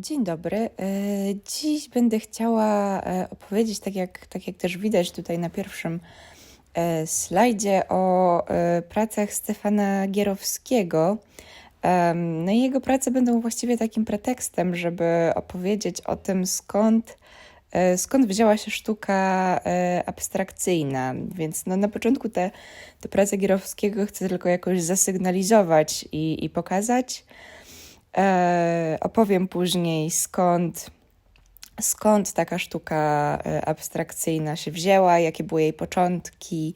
Dzień dobry. E, Dziś będę chciała e, opowiedzieć, tak jak, tak jak też widać tutaj na pierwszym e, slajdzie, o pracach Stefana Gierowskiego. No i jego prace będą właściwie takim pretekstem, żeby opowiedzieć o tym, skąd, skąd wzięła się sztuka abstrakcyjna. Więc no, na początku te, te prace Gierowskiego chcę tylko jakoś zasygnalizować i, i pokazać. E, opowiem później, skąd, skąd taka sztuka e, abstrakcyjna się wzięła, jakie były jej początki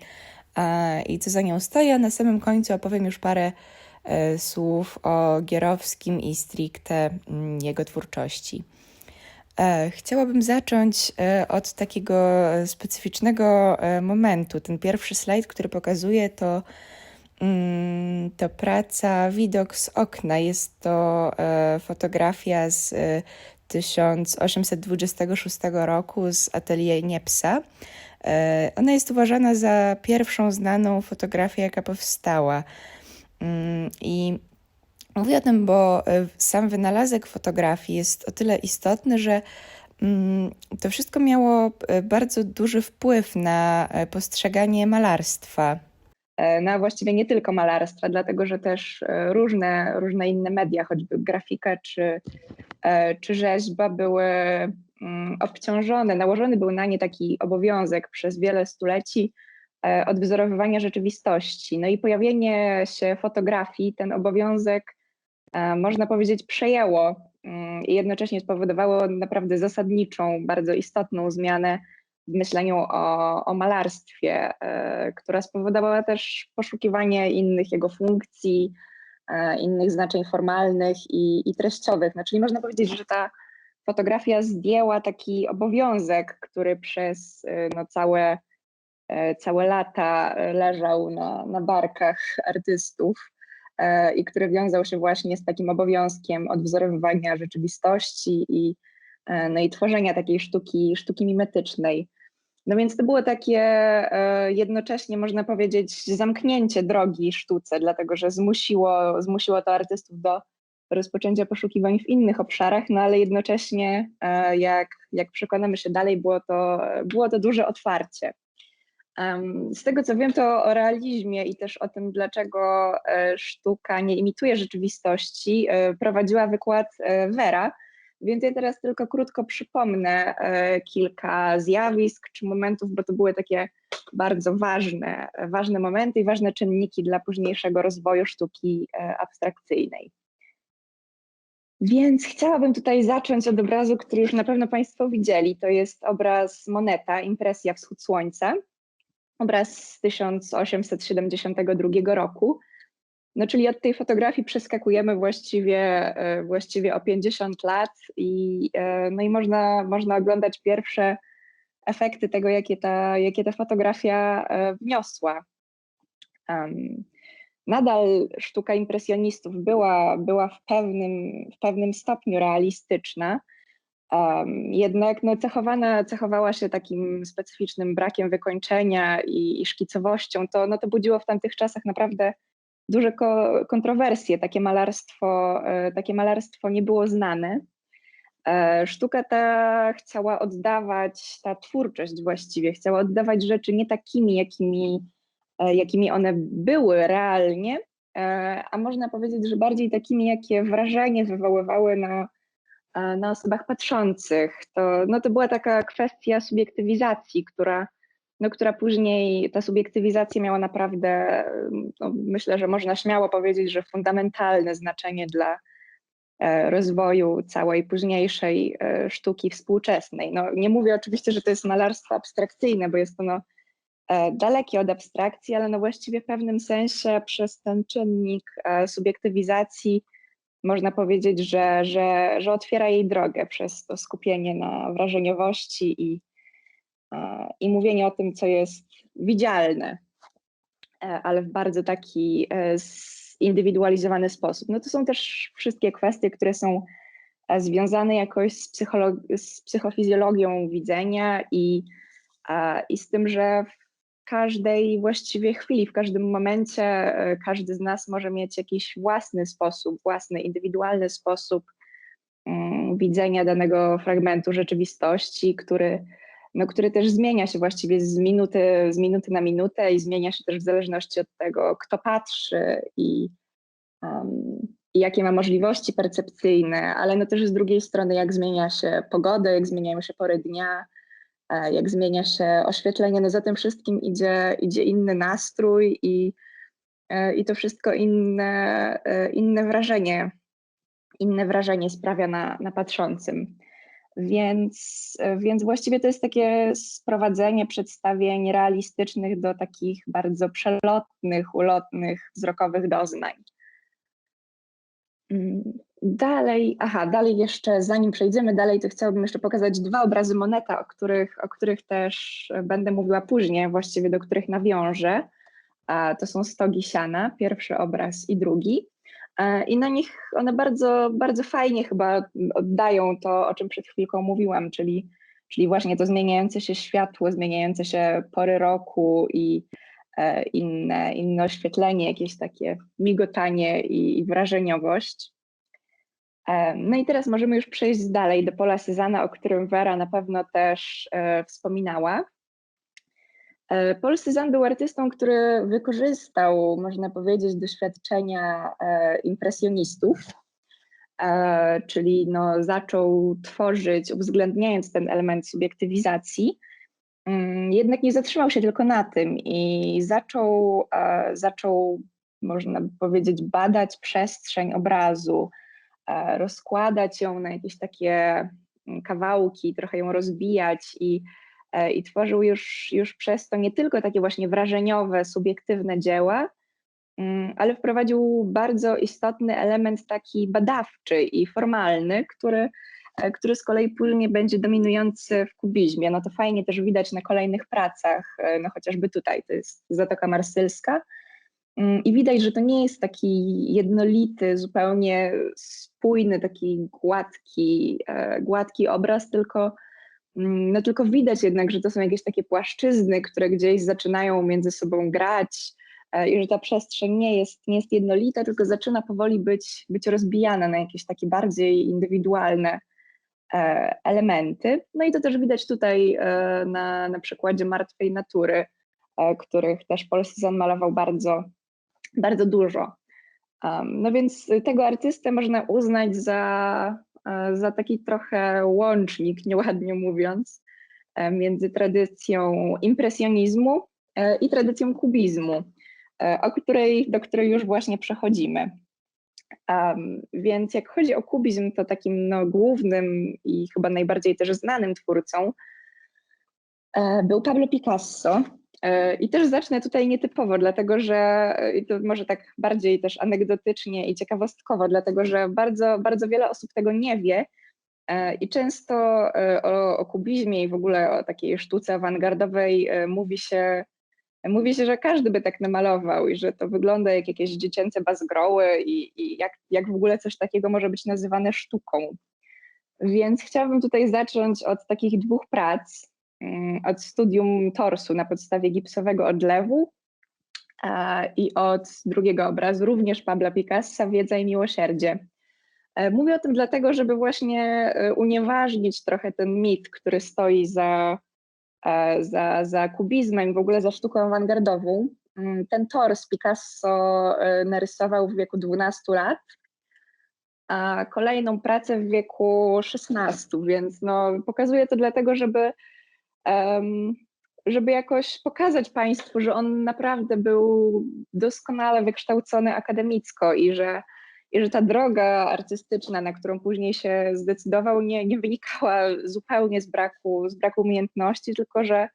e, i co za nią stoi. A na samym końcu opowiem już parę e, słów o Gierowskim i stricte mm, jego twórczości. E, Chciałabym zacząć e, od takiego specyficznego momentu. Ten pierwszy slajd, który pokazuje, to to praca Widok z okna. Jest to e, fotografia z e, 1826 roku z atelier Niepsa. E, ona jest uważana za pierwszą znaną fotografię, jaka powstała. Mm, I mówię o tym, bo e, sam wynalazek fotografii jest o tyle istotny, że mm, to wszystko miało e, bardzo duży wpływ na e, postrzeganie malarstwa. E, No a właściwie nie tylko malarstwa, dlatego że też e, różne, różne inne media, choćby grafika czy, e, czy rzeźba były mm, obciążone, nałożony był na nie taki obowiązek przez wiele stuleci odwzorowywania rzeczywistości. No i pojawienie się fotografii ten obowiązek, można powiedzieć, przejęło mm, i jednocześnie spowodowało naprawdę zasadniczą, bardzo istotną zmianę w myśleniu o, o malarstwie, e, która spowodowała też poszukiwanie innych jego funkcji, e, innych znaczeń formalnych i, i treściowych. No, czyli można powiedzieć, że ta fotografia zdjęła taki obowiązek, który przez e, no, całe, całe lata leżał na, na barkach artystów i który wiązał się właśnie z takim obowiązkiem odwzorowywania rzeczywistości i, no i tworzenia takiej sztuki, sztuki mimetycznej. No więc to było takie e, jednocześnie, można powiedzieć, zamknięcie drogi sztuce, dlatego że zmusiło, zmusiło to artystów do rozpoczęcia poszukiwań w innych obszarach, no ale jednocześnie, e, jak, jak przekonamy się dalej, było to, było to duże otwarcie. Z tego co wiem, to o realizmie i też o tym, dlaczego e, sztuka nie imituje rzeczywistości, e, prowadziła wykład e, Vera, więc ja teraz tylko krótko przypomnę e, kilka zjawisk czy momentów, bo to były takie bardzo ważne, ważne momenty i ważne czynniki dla późniejszego rozwoju sztuki e, abstrakcyjnej. Więc chciałabym tutaj zacząć od obrazu, który już na pewno Państwo widzieli. To jest obraz Moneta, Impresja Wschód Słońca. Obraz z 1872 roku. No, czyli od tej fotografii przeskakujemy właściwie, e, właściwie o 50 lat i, e, no i można, można oglądać pierwsze efekty tego, jakie ta, jakie ta fotografia e, wniosła. Nadal sztuka impresjonistów była, była w, pewnym, w pewnym stopniu realistyczna, jednak no, cechowana, cechowała się takim specyficznym brakiem wykończenia i, i szkicowością. To, no, to budziło w tamtych czasach naprawdę duże ko- kontrowersje. Takie malarstwo, e, takie malarstwo nie było znane. E, Sztuka ta chciała oddawać, ta twórczość właściwie, chciała oddawać rzeczy nie takimi, jakimi, e, jakimi one były realnie, a można powiedzieć, że bardziej takimi, jakie wrażenie wywoływały na, na osobach patrzących. To, no to była taka kwestia subiektywizacji, która no, która później ta subiektywizacja miała naprawdę, no, myślę, że można śmiało powiedzieć, że fundamentalne znaczenie dla e, rozwoju całej późniejszej e, sztuki współczesnej. No, nie mówię oczywiście, że to jest malarstwo abstrakcyjne, bo jest ono e, dalekie od abstrakcji, ale no właściwie w pewnym sensie przez ten czynnik subiektywizacji można powiedzieć, że, że, że otwiera jej drogę przez to skupienie na wrażeniowości i, i mówienie o tym, co jest widzialne, e, ale w bardzo taki e, zindywidualizowany sposób. No to są też wszystkie kwestie, które są e, związane jakoś z, z psychofizjologią widzenia i, e, i z tym, że w każdej właściwie chwili, w każdym momencie e, każdy z nas może mieć jakiś własny sposób, własny, indywidualny sposób mm, widzenia danego fragmentu rzeczywistości, który, no, który też zmienia się właściwie z minuty, z minuty na minutę i zmienia się też w zależności od tego, kto patrzy i, um, i jakie ma możliwości percepcyjne, ale no też z drugiej strony, jak zmienia się pogoda, jak zmieniają się pory dnia, e, jak zmienia się oświetlenie, no za tym wszystkim idzie, idzie inny nastrój i, e, i to wszystko inne, e, inne wrażenie, inne wrażenie sprawia na, na patrzącym. Więc, więc właściwie to jest takie sprowadzenie przedstawień realistycznych do takich bardzo przelotnych, ulotnych, wzrokowych doznań. Mm, dalej, aha, dalej jeszcze, zanim przejdziemy dalej, to chciałabym jeszcze pokazać dwa obrazy Moneta, o których, o których też będę mówiła później, właściwie do których nawiążę. To są stogi siana, pierwszy obraz i drugi. E, I na nich one bardzo, bardzo fajnie chyba oddają to, o czym przed chwilką mówiłam, czyli, czyli właśnie to zmieniające się światło, zmieniające się pory roku i e, inne, inne oświetlenie, jakieś takie migotanie i, i wrażeniowość. E, no i teraz możemy już przejść dalej do pola Cezana, o którym Wera na pewno też wspominała. E, Paul Cézanne był artystą, który wykorzystał, można powiedzieć, doświadczenia e, impresjonistów, e, czyli no, zaczął tworzyć, uwzględniając ten element subiektywizacji, mm, jednak nie zatrzymał się tylko na tym i zaczął, zaczął można powiedzieć, badać przestrzeń obrazu, rozkładać ją na jakieś takie mm, kawałki, trochę ją rozbijać i E, i tworzył już, już przez to nie tylko takie właśnie wrażeniowe, subiektywne dzieła, mm, ale wprowadził bardzo istotny element taki badawczy i formalny, który, e, który z kolei później będzie dominujący w kubizmie. No to fajnie też widać na kolejnych pracach, e, no chociażby tutaj, to jest Zatoka Marsylska. Mm, I widać, że to nie jest taki jednolity, zupełnie spójny, taki gładki, gładki obraz, tylko no tylko widać jednak, że to są jakieś takie płaszczyzny, które gdzieś zaczynają między sobą grać e, i że ta przestrzeń nie jest, nie jest jednolita, tylko zaczyna powoli być, być rozbijana na jakieś takie bardziej indywidualne e, elementy. No i to też widać tutaj e, na, na przykładzie martwej natury, których też Paul Cézanne malował bardzo, bardzo dużo. No więc tego artystę można uznać za za taki trochę łącznik, nieładnie mówiąc, e, między tradycją impresjonizmu e, i tradycją kubizmu, o której, do której już właśnie przechodzimy. Um, więc jak chodzi o kubizm, to takim no, głównym i chyba najbardziej też znanym twórcą był Pablo Picasso, E, I też zacznę tutaj nietypowo, dlatego że i to może tak bardziej też anegdotycznie i ciekawostkowo, dlatego że bardzo, bardzo wiele osób tego nie wie. E, I często e, o, o kubizmie i w ogóle o takiej sztuce awangardowej mówi się, mówi się, że każdy by tak namalował i że to wygląda jak jakieś dziecięce bazgroły i, i jak, jak w ogóle coś takiego może być nazywane sztuką. Więc chciałabym tutaj zacząć od takich dwóch prac, od studium torsu na podstawie gipsowego odlewu i od drugiego obrazu, również Pabla Picassa, Wiedza i Miłosierdzie. E, mówię o tym dlatego, żeby właśnie e, unieważnić trochę ten mit, który stoi za, e, za, za kubizmem, w ogóle za sztuką awangardową. Mm, ten tors Picasso narysował w wieku 12 lat, a kolejną pracę w wieku 16, więc no, pokazuję to dlatego, żeby żeby jakoś pokazać Państwu, że on naprawdę był doskonale wykształcony akademicko i że, i że ta droga artystyczna, na którą później się zdecydował, nie, nie wynikała zupełnie z braku, z braku umiejętności, tylko że,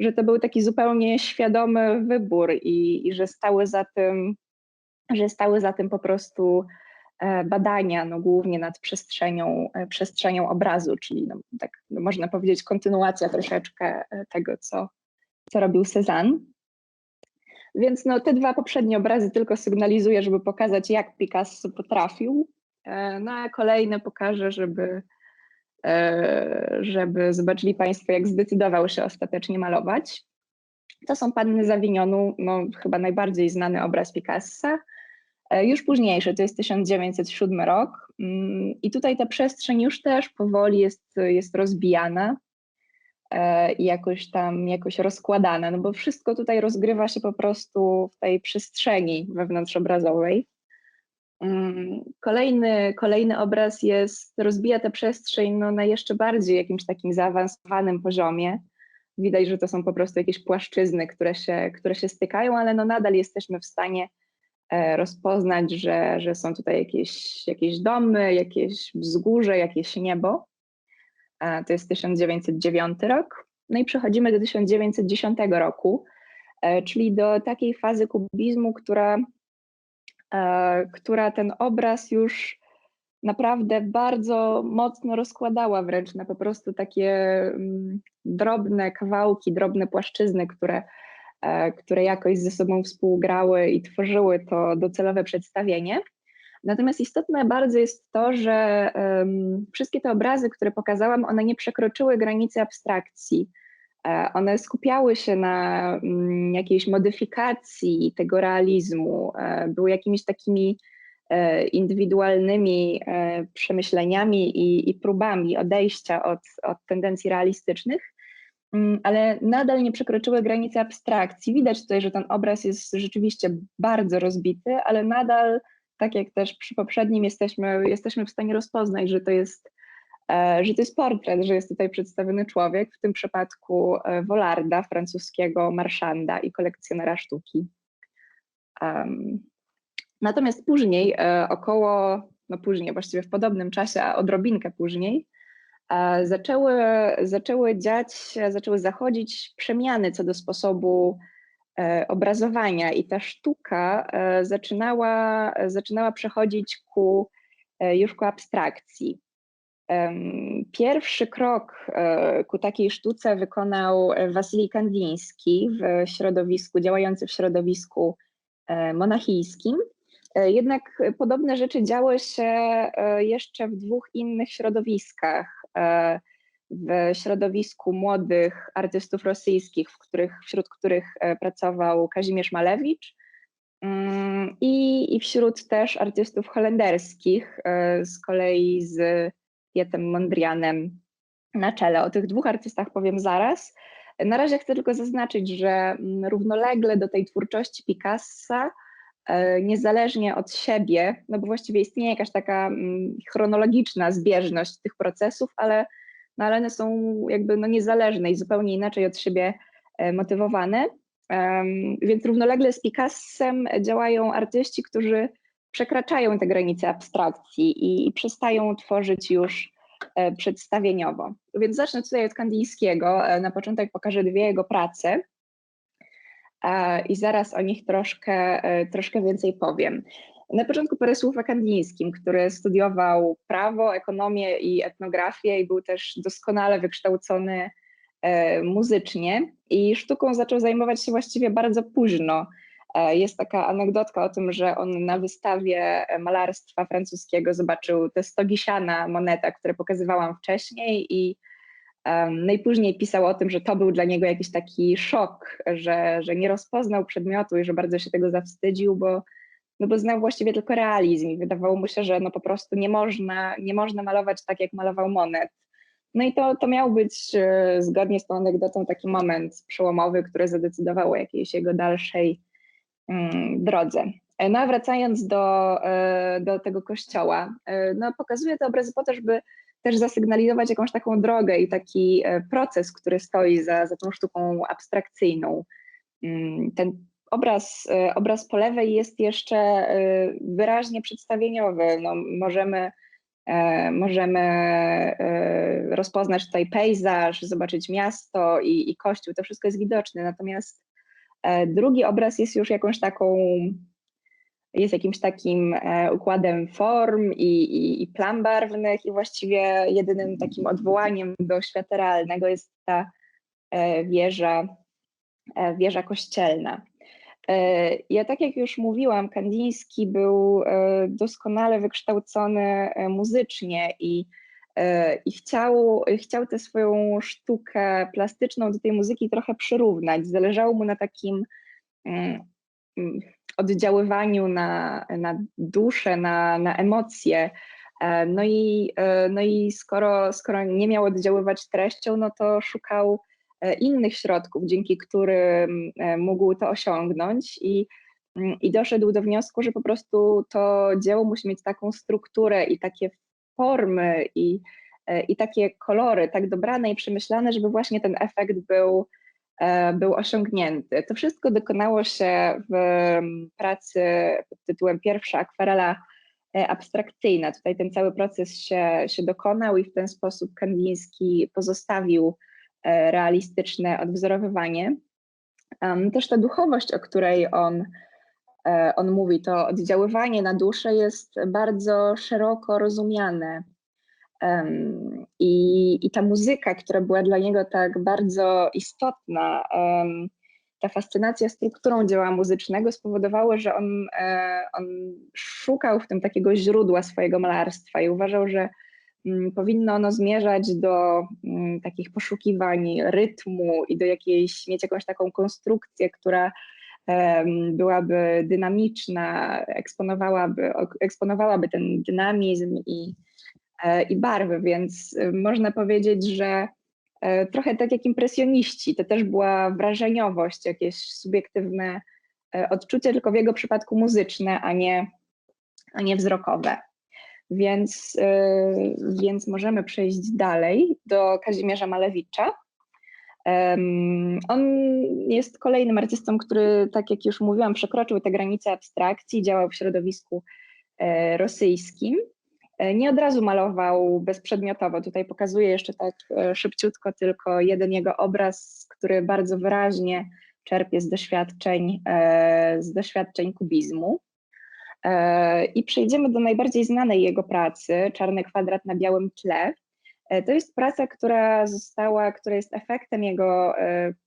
że to był taki zupełnie świadomy wybór i, i że stały za tym, że stały za tym po prostu badania, no głównie nad przestrzenią, e, przestrzenią obrazu, czyli no, tak no, można powiedzieć kontynuacja troszeczkę e, tego, co, co robił Cézanne. Więc no, te dwa poprzednie obrazy tylko sygnalizuję, żeby pokazać, jak Picasso potrafił, no a kolejne pokażę, żeby, żeby zobaczyli Państwo, jak zdecydował się ostatecznie malować. To są Panny Zawinionu, no, chyba najbardziej znany obraz Picassa, E, Już późniejszy, to jest 1907 rok mm, i tutaj ta przestrzeń już też powoli jest, jest rozbijana e, i jakoś tam jakoś rozkładana, no bo wszystko tutaj rozgrywa się po prostu w tej przestrzeni wewnątrzobrazowej. Mm, Kolejny, kolejny obraz jest, rozbija tę przestrzeń no, na jeszcze bardziej jakimś takim zaawansowanym poziomie. Widać, że to są po prostu jakieś płaszczyzny, które się, które się stykają, ale no nadal jesteśmy w stanie e, rozpoznać, że, że są tutaj jakieś, jakieś domy, jakieś wzgórze, jakieś niebo. E, To jest 1909 rok. No i przechodzimy do 1910 roku, e, czyli do takiej fazy kubizmu, która, e, która ten obraz już naprawdę bardzo mocno rozkładała wręcz na po prostu takie mm, drobne kawałki, drobne płaszczyzny, które, e, które jakoś ze sobą współgrały i tworzyły to docelowe przedstawienie. Natomiast istotne bardzo jest to, że wszystkie te obrazy, które pokazałam, one nie przekroczyły granicy abstrakcji. E, One skupiały się na mm, jakiejś modyfikacji tego realizmu, e, były jakimiś takimi e, indywidualnymi e, przemyśleniami i, i próbami odejścia od, od tendencji realistycznych, ale nadal nie przekroczyły granicy abstrakcji. Widać tutaj, że ten obraz jest rzeczywiście bardzo rozbity, ale nadal, tak jak też przy poprzednim, jesteśmy, jesteśmy w stanie rozpoznać, że to jest, e, że to jest portret, że jest tutaj przedstawiony człowiek, w tym przypadku e, Wolarda, francuskiego marszanda i kolekcjonera sztuki. Em, Natomiast później, e, około, no później, właściwie w podobnym czasie, a odrobinkę później, e, zaczęły, zaczęły dziać, zaczęły zachodzić przemiany co do sposobu e, obrazowania i ta sztuka e, zaczynała, zaczynała przechodzić ku, e, już ku abstrakcji. Pierwszy krok e, ku takiej sztuce wykonał e, Wasilij Kandiński w środowisku, działający w środowisku e, monachijskim. E, Jednak podobne rzeczy działy się e, jeszcze w dwóch innych środowiskach. E, W środowisku młodych artystów rosyjskich, w których, wśród których e, pracował Kazimierz Malewicz, mm, i, i wśród też artystów holenderskich, e, z kolei z Pietem Mondrianem na czele. O tych dwóch artystach powiem zaraz. Na razie chcę tylko zaznaczyć, że mm, równolegle do tej twórczości Picassa niezależnie od siebie, no bo właściwie istnieje jakaś taka mm, chronologiczna zbieżność tych procesów, ale, no ale one są jakby no niezależne i zupełnie inaczej od siebie e, motywowane. Więc równolegle z Picassem działają artyści, którzy przekraczają te granice abstrakcji i, przestają tworzyć już e, przedstawieniowo. Więc zacznę tutaj od Kandyjskiego. E, Na początek pokażę dwie jego prace e, i zaraz o nich troszkę, e, troszkę więcej powiem. Na początku parę słów o Kandińskim, który studiował prawo, ekonomię i etnografię i był też doskonale wykształcony e, muzycznie i sztuką zaczął zajmować się właściwie bardzo późno. E, Jest taka anegdotka o tym, że on na wystawie malarstwa francuskiego zobaczył tę stogisiana moneta, które pokazywałam wcześniej i no i później pisał o tym, że to był dla niego jakiś taki szok, że, że nie rozpoznał przedmiotu i że bardzo się tego zawstydził, bo, no bo znał właściwie tylko realizm i wydawało mu się, że no po prostu nie można, nie można malować tak, jak malował Monet. No i to, to miał być e, zgodnie z tą anegdotą taki moment przełomowy, który zadecydował o jakiejś jego dalszej mm, drodze. E, No a wracając do, e, do tego kościoła, no pokazuje te obrazy po to, żeby też zasygnalizować jakąś taką drogę i taki e, proces, który stoi za, za tą sztuką abstrakcyjną. Mm, Ten obraz, e, obraz po lewej jest jeszcze e, wyraźnie przedstawieniowy. No, możemy możemy rozpoznać tutaj pejzaż, zobaczyć miasto i, i kościół, to wszystko jest widoczne. Natomiast drugi obraz jest już jakąś taką jest jakimś takim e, układem form i, i, i plam barwnych i właściwie jedynym takim odwołaniem do świata realnego jest ta e, wieża, e, wieża kościelna. Ja tak jak już mówiłam, Kandiński był doskonale wykształcony muzycznie i, i chciał, chciał tę swoją sztukę plastyczną do tej muzyki trochę przyrównać. Zależało mu na takim mm, mm, oddziaływaniu na, na duszę, na, na emocje. E, no i, e, no i skoro, skoro nie miał oddziaływać treścią, no to szukał innych środków, dzięki którym mógł to osiągnąć i, mm, i doszedł do wniosku, że po prostu to dzieło musi mieć taką strukturę i takie formy i, i takie kolory tak dobrane i przemyślane, żeby właśnie ten efekt był, E, był osiągnięty. To wszystko dokonało się w pracy pod tytułem Pierwsza akwarela e, abstrakcyjna. Tutaj ten cały proces się, się dokonał i w ten sposób Kandiński pozostawił e, realistyczne odwzorowywanie. Też ta duchowość, o której on, on mówi, to oddziaływanie na duszę jest bardzo szeroko rozumiane Um, i, I ta muzyka, która była dla niego tak bardzo istotna, ta fascynacja strukturą dzieła muzycznego spowodowała, że on, e, on szukał w tym takiego źródła swojego malarstwa i uważał, że mm, powinno ono zmierzać do mm, takich poszukiwań rytmu i do jakiejś, mieć jakąś taką konstrukcję, która byłaby dynamiczna, eksponowałaby, eksponowałaby ten dynamizm i, i barwy, więc e, można powiedzieć, że e, trochę tak jak impresjoniści, to też była wrażeniowość, jakieś subiektywne odczucie, tylko w jego przypadku muzyczne, a nie, a nie wzrokowe. Więc, więc możemy przejść dalej do Kazimierza Malewicza. On jest kolejnym artystą, który, tak jak już mówiłam, przekroczył te granice abstrakcji, działał w środowisku rosyjskim. E, nie od razu malował bezprzedmiotowo. Tutaj pokazuję jeszcze tak e, szybciutko tylko jeden jego obraz, który bardzo wyraźnie czerpie z doświadczeń, e, z doświadczeń kubizmu. I przejdziemy do najbardziej znanej jego pracy, Czarny kwadrat na białym tle. To jest praca, która została, która jest efektem jego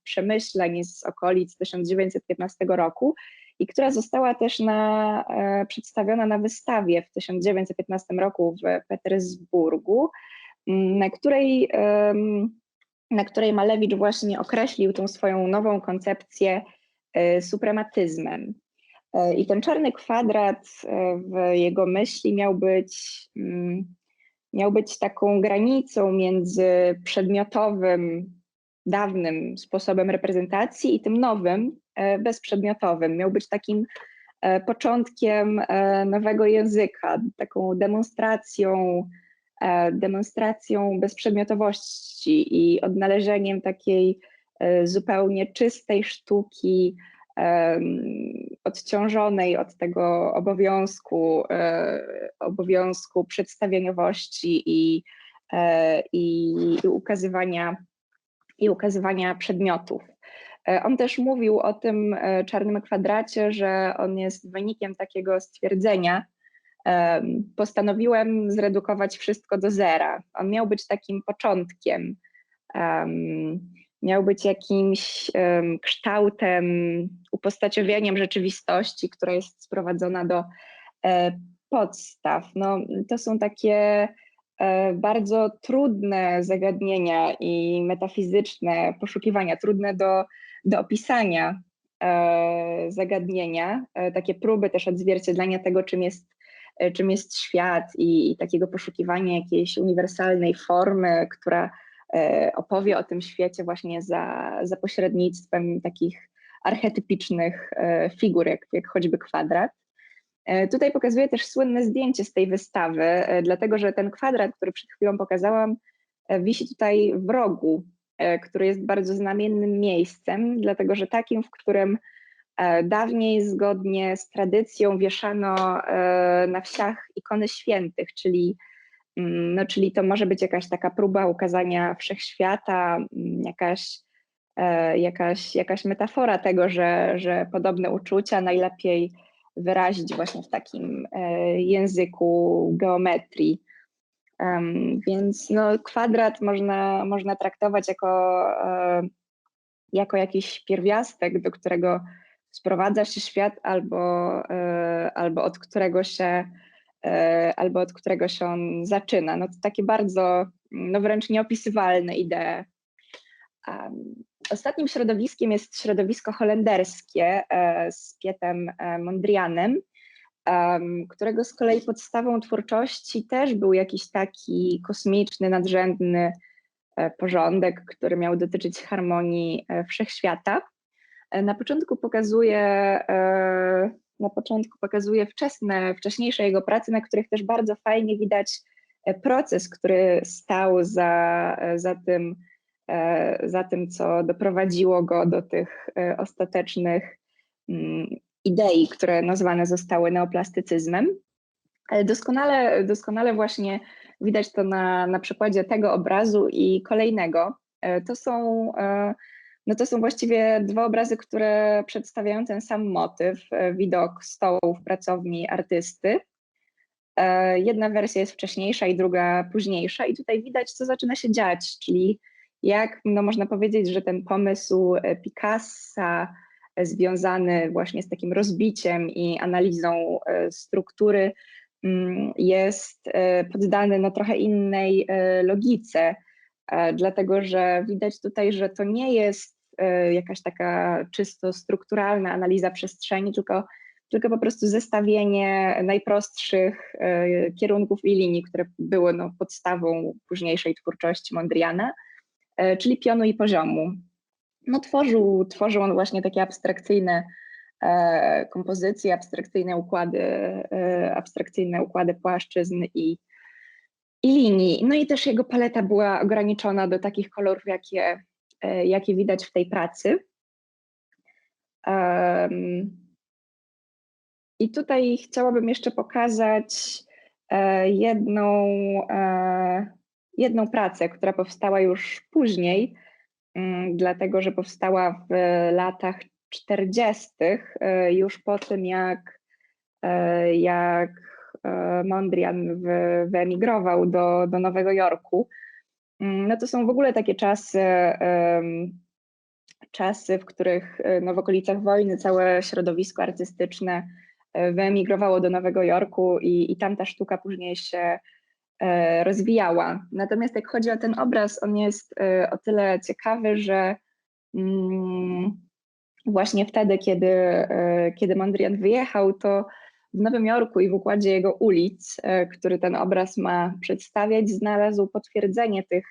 przemyśleń z okolic 1915 roku i która została też na, e, przedstawiona na wystawie w 1915 roku w Petersburgu, na której, na której Malewicz właśnie określił tą swoją nową koncepcję e, suprematyzmem. E, I ten czarny kwadrat w jego myśli miał być, miał być taką granicą między przedmiotowym, dawnym sposobem reprezentacji i tym nowym, bezprzedmiotowym. Miał być takim e, początkiem e, nowego języka, taką demonstracją, demonstracją bezprzedmiotowości i odnalezieniem takiej zupełnie czystej sztuki, odciążonej od tego obowiązku, obowiązku przedstawieniowości i, i, i, ukazywania, i ukazywania przedmiotów. E, on też mówił o tym e, czarnym kwadracie, że on jest wynikiem takiego stwierdzenia. Postanowiłem zredukować wszystko do zera. On miał być takim początkiem, miał być jakimś kształtem, upostaciowieniem rzeczywistości, która jest sprowadzona do e, podstaw. No, to są takie bardzo trudne zagadnienia i metafizyczne poszukiwania, trudne do do opisania e, zagadnienia, e, takie próby też odzwierciedlenia tego, czym jest, e, czym jest świat i, i takiego poszukiwania jakiejś uniwersalnej formy, która opowie o tym świecie właśnie za, za pośrednictwem takich archetypicznych figur, jak, jak choćby kwadrat. Tutaj pokazuję też słynne zdjęcie z tej wystawy, dlatego że ten kwadrat, który przed chwilą pokazałam, wisi tutaj w rogu który jest bardzo znamiennym miejscem, dlatego że takim, w którym e, dawniej zgodnie z tradycją wieszano e, na wsiach ikony świętych, czyli, mm, no, czyli to może być jakaś taka próba ukazania wszechświata, mm, jakaś, jakaś, jakaś metafora tego, że, że podobne uczucia najlepiej wyrazić właśnie w takim języku geometrii. Więc no, kwadrat można, można traktować jako, e, jako jakiś pierwiastek, do którego sprowadza się świat albo, e, albo od którego się e, albo od którego się on zaczyna. No to takie bardzo, no wręcz nieopisywalne idee. Ostatnim środowiskiem jest środowisko holenderskie z Pietem Mondrianem, którego z kolei podstawą twórczości też był jakiś taki kosmiczny, nadrzędny e, porządek, który miał dotyczyć harmonii e, wszechświata. E, na początku pokazuje, na początku pokazuje wczesne, wcześniejsze jego prace, na których też bardzo fajnie widać proces, który stał za, za tym, za tym, co doprowadziło go do tych ostatecznych mm, idei, które nazwane zostały neoplastycyzmem. Doskonale, doskonale właśnie widać to na, na przykładzie tego obrazu i kolejnego. To są no to są właściwie dwa obrazy, które przedstawiają ten sam motyw, e, widok stołu w pracowni artysty. E, jedna wersja jest wcześniejsza i druga późniejsza i tutaj widać, co zaczyna się dziać, czyli jak no można powiedzieć, że ten pomysł e, Picassa związany właśnie z takim rozbiciem i analizą struktury mm, jest poddany no trochę innej logice, dlatego że widać tutaj, że to nie jest E, jakaś taka czysto strukturalna analiza przestrzeni, tylko, tylko po prostu zestawienie najprostszych e, kierunków i linii, które były no, podstawą późniejszej twórczości Mondriana, e, czyli pionu i poziomu. No, tworzył, tworzył on właśnie takie abstrakcyjne kompozycje, abstrakcyjne układy, abstrakcyjne układy płaszczyzn i, i linii. No i też jego paleta była ograniczona do takich kolorów, jakie E, jakie widać w tej pracy. I tutaj chciałabym jeszcze pokazać e, jedną, e, jedną pracę, która powstała już później, dlatego że powstała w latach 40., już po tym, jak, jak Mondrian wyemigrował do, do Nowego Jorku. Mm, no to są w ogóle takie czasy, czasy, w których e, no w okolicach wojny całe środowisko artystyczne e, wyemigrowało do Nowego Jorku i, i tam ta sztuka później się e, rozwijała. Natomiast jak chodzi o ten obraz, on jest o tyle ciekawy, że mm, właśnie wtedy, kiedy, kiedy Mondrian wyjechał, to w Nowym Jorku i w układzie jego ulic, e, który ten obraz ma przedstawiać, znalazł potwierdzenie tych,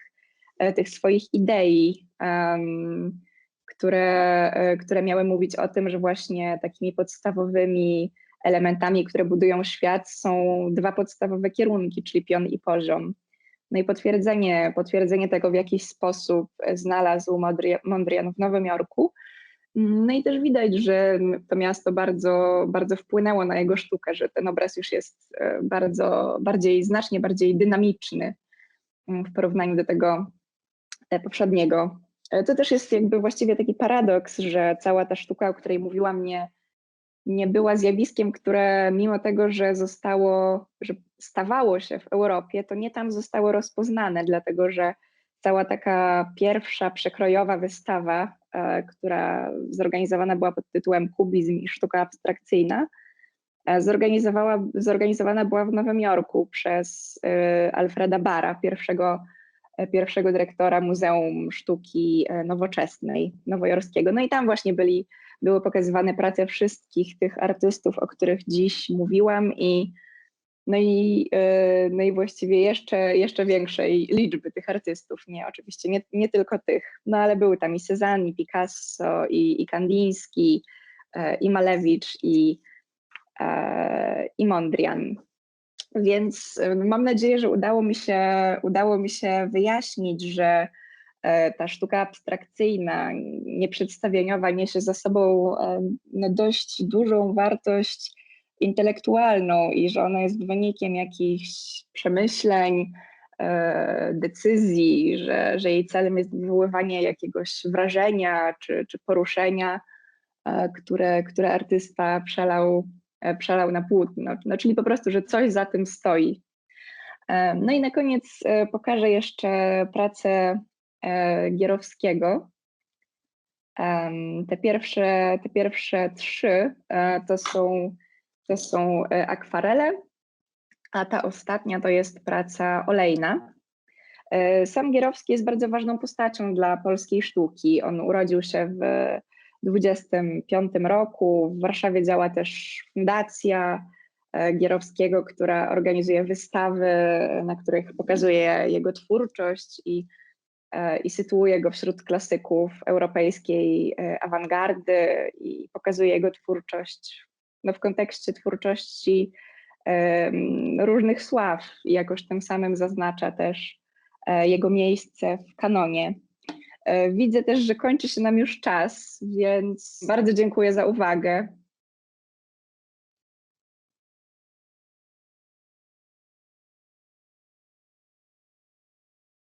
e, tych swoich idei, które, e, które miały mówić o tym, że właśnie takimi podstawowymi elementami, które budują świat, są dwa podstawowe kierunki, czyli pion i poziom. No i potwierdzenie, potwierdzenie tego w jakiś sposób znalazł Mondrian w Nowym Jorku. No i też widać, że to miasto bardzo, bardzo wpłynęło na jego sztukę, że ten obraz już jest e, bardzo, bardziej, znacznie bardziej dynamiczny mm, w porównaniu do tego e, poprzedniego. E, to też jest jakby właściwie taki paradoks, że cała ta sztuka, o której mówiłam, nie, nie była zjawiskiem, które mimo tego, że zostało, że stawało się w Europie, to nie tam zostało rozpoznane, dlatego że cała taka pierwsza przekrojowa wystawa, e, która zorganizowana była pod tytułem Kubizm i sztuka abstrakcyjna, e, zorganizowała, zorganizowana była w Nowym Jorku przez e, Alfreda Bara, pierwszego, pierwszego dyrektora Muzeum Sztuki Nowoczesnej Nowojorskiego. No i tam właśnie byli, były pokazywane prace wszystkich tych artystów, o których dziś mówiłam i no i, e, no i właściwie jeszcze, jeszcze większej liczby tych artystów, nie oczywiście nie, nie tylko tych, no ale były tam i Cezanne, i Picasso, i, i Kandiński, e, i Malewicz, i, e, i Mondrian. Więc mam nadzieję, że udało mi się, udało mi się wyjaśnić, że ta sztuka abstrakcyjna, nieprzedstawieniowa niesie za sobą no, dość dużą wartość intelektualną i że ona jest wynikiem jakichś przemyśleń, e, decyzji, że, że jej celem jest wywoływanie jakiegoś wrażenia czy, czy poruszenia, e, które, które artysta przelał, e, przelał na płótno. No, czyli po prostu, że coś za tym stoi. No i na koniec pokażę jeszcze pracę Gierowskiego. Te pierwsze, te pierwsze trzy to są to są e, akwarele, a ta ostatnia to jest praca olejna. E, Sam Gierowski jest bardzo ważną postacią dla polskiej sztuki. On urodził się w 25 roku. W Warszawie działa też fundacja e, Gierowskiego, która organizuje wystawy, na których pokazuje jego twórczość i, e, i sytuuje go wśród klasyków europejskiej e, awangardy i pokazuje jego twórczość no, w kontekście twórczości różnych sław i jakoś tym samym zaznacza też e, jego miejsce w kanonie. E, Widzę też, że kończy się nam już czas, więc bardzo dziękuję za uwagę.